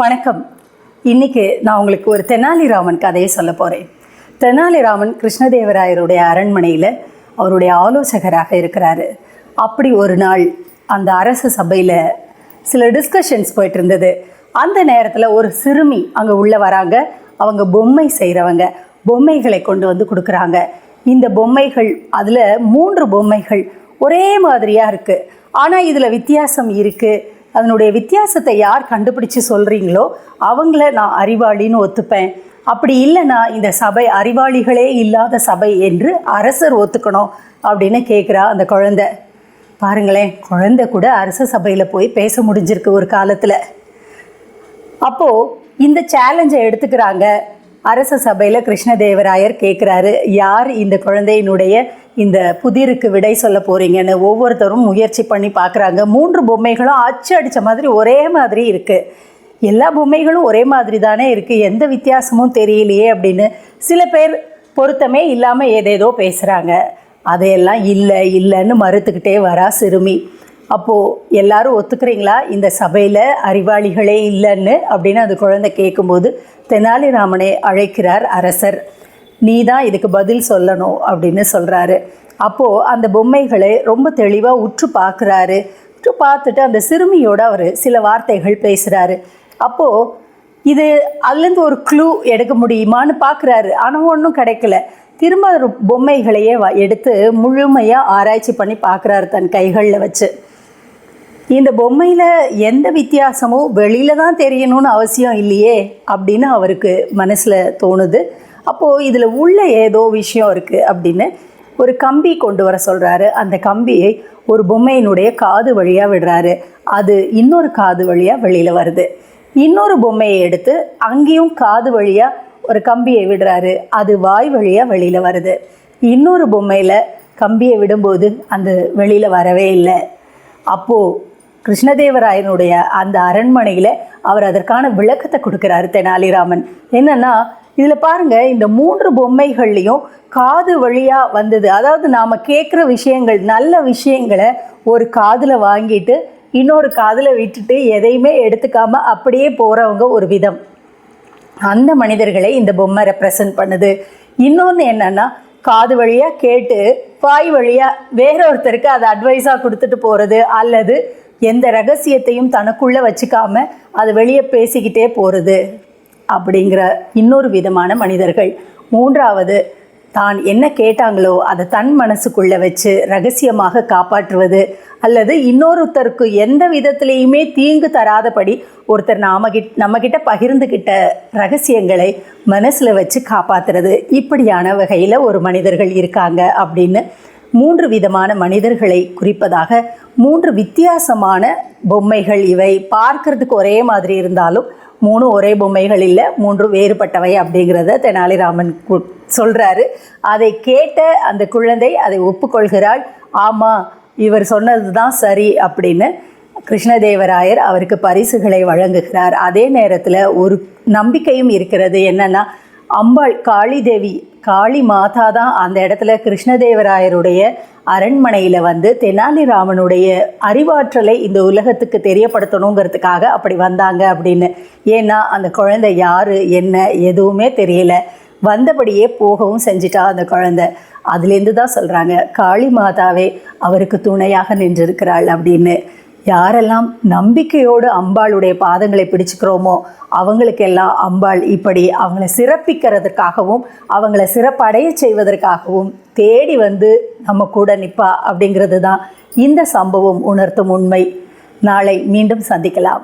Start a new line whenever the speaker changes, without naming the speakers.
வணக்கம். இன்னைக்கு நான் உங்களுக்கு ஒரு தெனாலிராமன் கதையை சொல்ல போகிறேன் தெனாலிராமன் கிருஷ்ணதேவராயருடைய அரண்மனையில் அவருடைய ஆலோசகராக இருக்கிறாரு. அப்படி ஒரு நாள் அந்த அரசு சபையில் சில டிஸ்கஷன்ஸ் போயிட்டு இருந்தது. அந்த நேரத்தில் ஒரு சிறுமி அங்கே உள்ளே வராங்க. அவங்க பொம்மை செய்கிறவங்க பொம்மைகளை கொண்டு வந்து கொடுக்குறாங்க. இந்த பொம்மைகள் அதில் மூன்று பொம்மைகள் ஒரே மாதிரியாக இருக்குது ஆனால் இதில் வித்தியாசம் இருக்குது அதனுடைய வித்தியாசத்தை யார் கண்டுபிடிச்சு சொல்கிறீங்களோ அவங்கள நான் அறிவாளின்னு ஒத்துப்பேன். அப்படி இல்லைன்னா இந்த சபை அறிவாளிகளே இல்லாத சபை என்று அரசர் ஒத்துக்கணும் அப்படின்னு கேட்குறா அந்த குழந்தை. பாருங்களேன் குழந்தை கூட அரச சபையில் போய் பேச முடிஞ்சிருக்கு ஒரு காலத்தில். அப்போது இந்த சேலஞ்சை எடுத்துக்கிறாங்க. அரச சபையில் கிருஷ்ணதேவராயர் கேட்குறாரு யார் இந்த குழந்தையினுடைய இந்த புதிருக்கு விடை சொல்ல போகிறீங்கன்னு ஒவ்வொருத்தரும் முயற்சி பண்ணி பார்க்குறாங்க மூன்று பொம்மைகளும் அச்சு அடித்த மாதிரி ஒரே மாதிரி இருக்குது எல்லா பொம்மைகளும் ஒரே மாதிரி தானே இருக்குது எந்த வித்தியாசமும் தெரியலையே அப்படின்னு சில பேர் பொருத்தமே இல்லாமல் ஏதேதோ பேசுகிறாங்க அதையெல்லாம் இல்லை இல்லைன்னு மறுத்துக்கிட்டே வரா சிறுமி. அப்போது எல்லாரும் ஒத்துக்கிறீங்களா? இந்த சபையில் அறிவாளிகளே இல்லைன்னு அப்படின்னு அந்த குழந்தை கேட்கும்போது தெனாலிராமனை அழைக்கிறார் அரசர். நீ தான் இதுக்கு பதில் சொல்லணும் அப்படின்னு சொல்கிறாரு அப்போது அந்த பொம்மைகளை ரொம்ப தெளிவாக உற்று பார்க்குறாரு. உற்று பார்த்துட்டு அந்த சிறுமியோட அவர் சில வார்த்தைகள் பேசுகிறாரு அப்போது இது அதுலேருந்து ஒரு க்ளூ எடுக்க முடியுமான்னு பார்க்குறாரு. ஆனால் ஒன்றும் கிடைக்கல. திரும்ப பொம்மைகளையே எடுத்து முழுமையாக ஆராய்ச்சி பண்ணி பார்க்குறாரு தன் கைகளில் வச்சு. இந்த பொம்மையில் எந்த வித்தியாசமும் வெளியில் தான் தெரியணும்னு அவசியம் இல்லையே அப்படின்னு அவருக்கு மனசில் தோணுது. அப்போது இதில் உள்ள ஏதோ விஷயம் இருக்குது அப்படின்னு ஒரு கம்பி கொண்டு வர சொல்கிறாரு அந்த கம்பியை ஒரு பொம்மையினுடைய காது வழியாக விடுறாரு. அது இன்னொரு காது வழியாக வெளியில் வருது. இன்னொரு பொம்மையை எடுத்து அங்கேயும் காது வழியாக ஒரு கம்பியை விடுறாரு. அது வாய் வழியாக வெளியில் வருது. இன்னொரு பொம்மையில் கம்பியை விடும்போது அந்த வெளியில் வரவே இல்லை. அப்போது கிருஷ்ணதேவராயனுடைய அந்த அரண்மனையில் அவர் அதற்கான விளக்கத்தை கொடுக்குறாரு தெனாலிராமன். என்னன்னா இதில் பாருங்க இந்த மூன்று பொம்மைகள்லையும் காது வழியாக வந்தது. அதாவது நாம் கேட்குற விஷயங்கள் நல்ல விஷயங்களை ஒரு காதில் வாங்கிட்டு இன்னொரு காதில் விட்டுட்டு எதையுமே எடுத்துக்காமல் அப்படியே போகிறவங்க ஒரு விதம். அந்த மனிதர்களை இந்த பொம்மை ரெப்ரசன்ட் பண்ணுது. இன்னொன்று என்னன்னா காது வழியாக கேட்டு வாய் வழியாக வேற ஒருத்தருக்கு அதை அட்வைஸாக கொடுத்துட்டு போகிறது அல்லது எந்த ரகசியத்தையும் தனக்குள்ளே வச்சுக்காம அது வெளியே பேசிக்கிட்டே போகிறது அப்படிங்கிற இன்னொரு விதமான மனிதர்கள். மூன்றாவது தான் என்ன கேட்டாங்களோ அதை தன் மனசுக்குள்ளே வச்சு ரகசியமாக காப்பாற்றுவது அல்லது இன்னொருத்தருக்கு எந்த விதத்திலையுமே தீங்கு தராதபடி ஒருத்தர் நாம கிட் நம்மக்கிட்ட பகிர்ந்துக்கிட்ட ரகசியங்களை மனசில் வச்சு காப்பாற்றுறது இப்படியான வகையில் ஒரு மனிதர்கள் இருக்காங்க அப்படின்னு மூன்று விதமான மனிதர்களை குறிப்பதாக மூன்று வித்தியாசமான பொம்மைகள். இவை பார்க்கறதுக்கு ஒரே மாதிரி இருந்தாலும் மூணு ஒரே பொம்மைகள் இல்லை மூன்று வேறுபட்டவை அப்படிங்கிறத தெனாலிராமன் சொல்கிறாரு அதை கேட்ட அந்த குழந்தை அதை ஒப்புக்கொள்கிறாள். ஆமாம் இவர் சொன்னது தான் சரி அப்படின்னு கிருஷ்ணதேவராயர் அவருக்கு பரிசுகளை வழங்குகிறார். அதே நேரத்தில் ஒரு நம்பிக்கையும் இருக்கிறது என்னென்னா அம்பாள் காளி தேவி காளி மாதா தான் அந்த இடத்துல கிருஷ்ணதேவராயருடைய அரண்மனையில் வந்து தெனாலிராமனுடைய அறிவாற்றலை இந்த உலகத்துக்கு தெரியப்படுத்தணுங்கிறதுக்காக அப்படி வந்தாங்க அப்படின்னு. ஏன்னா அந்த குழந்தை யார் என்ன எதுவுமே தெரியல. வந்தபடியே போகவும் செஞ்சிட்டா அந்த குழந்தை. அதுலேருந்து தான் சொல்கிறாங்க காளி மாதாவே அவருக்கு துணையாக நின்றிருக்கிறாள் அப்படின்னு. யாரெல்லாம் நம்பிக்கையோடு அம்பாளுடைய பாதங்களை பிடிச்சுக்கிறோமோ அவங்களுக்கெல்லாம் அம்பாள் இப்படி அவங்கள சிறப்பிக்கிறதுக்காகவும் அவங்கள சிறப்படைய செய்வதற்காகவும் தேடி வந்து நம்ம கூட நிற்பா அப்படிங்கிறது தான் இந்த சம்பவம் உணர்த்தும் உண்மை. நாளை மீண்டும் சந்திக்கலாம்.